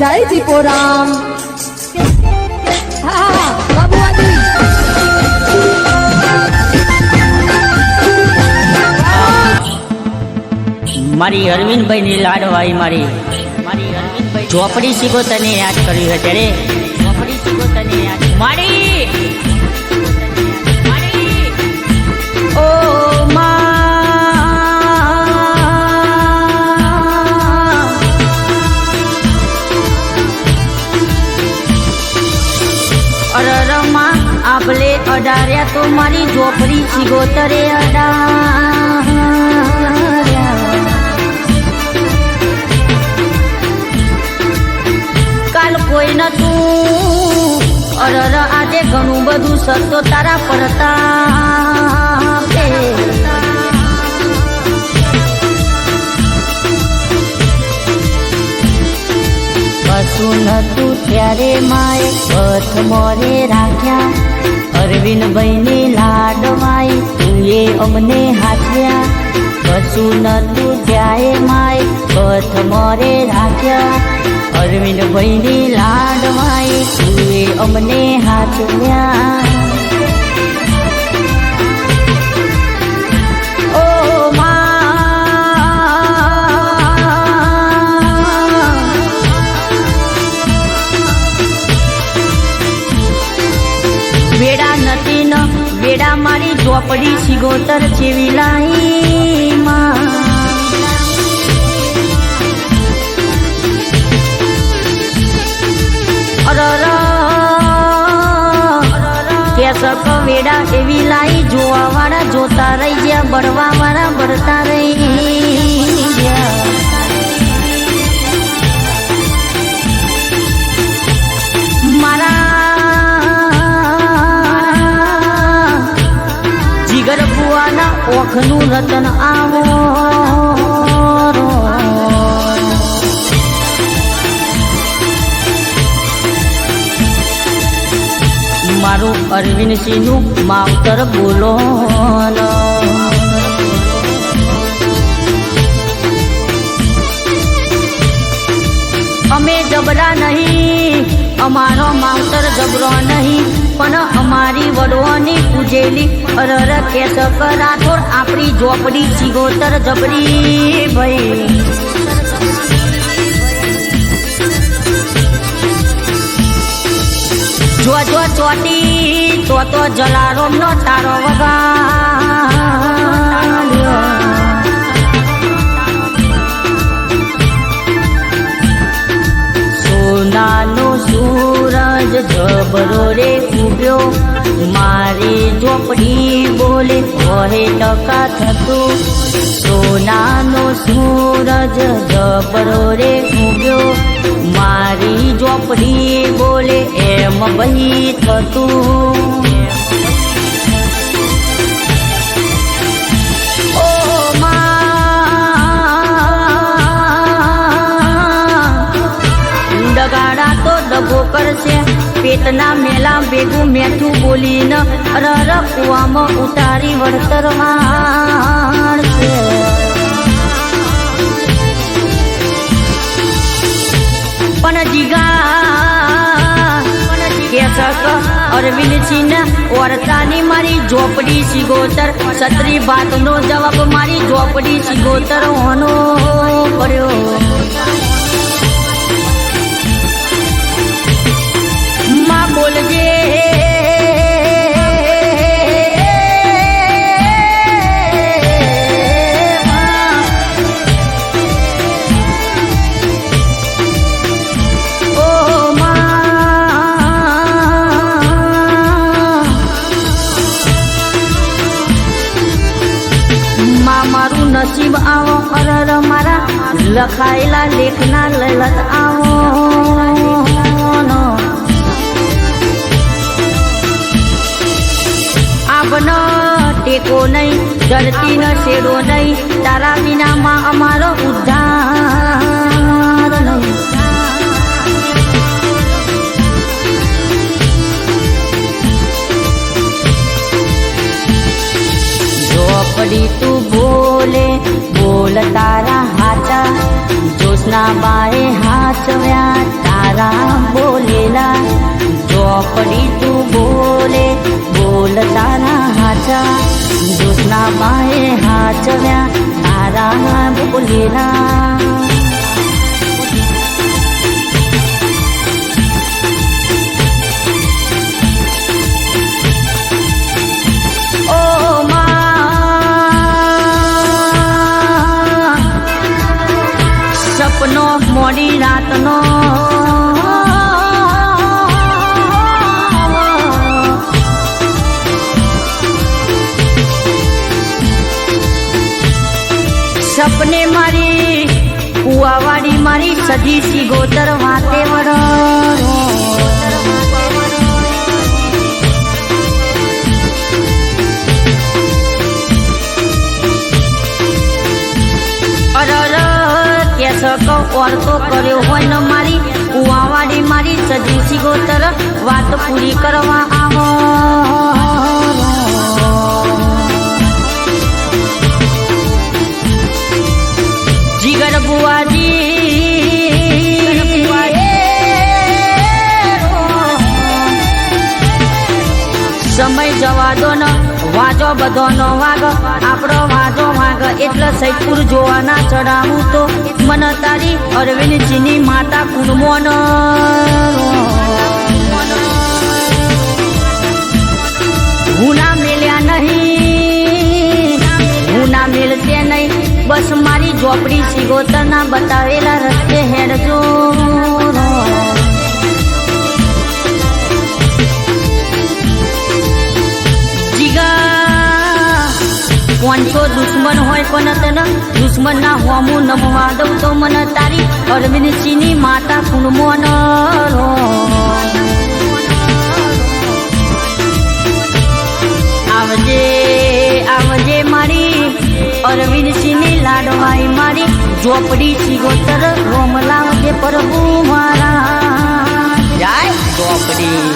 જય જીપોરામ. હા મારી અરવિંદભાઈ ની લાડવાઈ મારી. મારી અરવિંદભાઈ ચોપડી શીખો તને યાદ કરી છે ત્યારે ચોપડી શીખો તને યાદ મારી! ઓ તો મારી ઝોપડી સિગોતરે અડાર્યા કાલ કોઈ નતું. અરર આજે ઘણું બધું સતો તારા પડતા કશું નતું ત્યારે માએ પથ મોરે રાખ્યા. અરવિંદભાઈની લાડવાઈ તુએ અમને હાથ્યા. કશું નતું ત્યારે માય, પથ મોરે રાખ્યા. અરવિંદભાઈની લાડવાઈ તુએ અમને હાથ્યા. વેડા નથી ન, વેડા મારી ઝોપડી સિગોતર જેવી લાઈમાં. વેડા એવી લાઈ જોવા વાળા જોતા રહી ગયા બળવા વાળા બળતા રહી. ઓખનું રતન આવો મારું અરવિંદસિંહનું માવતર બોલો અમે જબરા નહીં અમારો માવતર જબરો નહીં પણ અમારી વડવાની પૂજેલી અરર કેસક રાઠોડ આપણી ઝોપડી ચિગોતર જબરી ભાઈ. જો જો ચોટી તો તો જલારો નો તારો વગાડ્યો જબરો રે ઉગ્યો મારી ઝોપડી બોલે, વહે ટકા થતું. સોનાનો સૂરજ જબરો રે ઉગ્યો મારી ઝોપડી બોલે, એમ બહી થતું. ડગાડા તો ડગો કરશે. પેટના મેલા ભેગું મેઠું બોલીને રર કુવામાં ઉતારી વળતર માણશે પણ જીગા અરવિંદ સિંહ વર્તાની મારી ઝોપડી સિગોતર. છત્રી ભાતનો જવાબ મારી ઝોપડી સિગોતર હોનો પડ્યો. માં મારું નસીબ આવો અરર મારા. લખાયેલા લેખના લલત આવો. ટેકો નહીં ધરતી ન શેરો નહીં, તારા વિનામાં અમારો ઉદ્ધાર નહીં. ઝોપડી તું બોલે, બોલ તારા હાચા, જોશના બાએ હાચવ્યા તારા મારી સધી સી ગોતર વાતે વડો તો કર્યો હોય ન મારી. કુવાવાડી મારી સજી સી ગોતર વાત પૂરી કરવા આવો. જીગર બુઆજી જવા દો ન વાજો બધો નો વાગ. આપણો વાજો વાગ એટલે સૈપુર જોવાના ચડાવું તો. મન તારી અરવિંદજીની માતા કુંડમોન. હું ના મેલ્યા નહીં હું ના નહીં. બસ મારી ઝોપડી સિગોતરના બતાવેલા રસ્તે હેડજો. કોનસો દુશ્મન હોય પણ તને? દુશ્મન ના હોમું નમવા દઉં તો મન તારી અરવિંદસિંહની માતા કુણમો ન આવજે આવજે મારી અરવિંદસિંહની લાડવાઈ મારી, ઝોપડી સિગોતર રોમ લાવજે પ્રભુ મારા. જાય, ઝોપડી.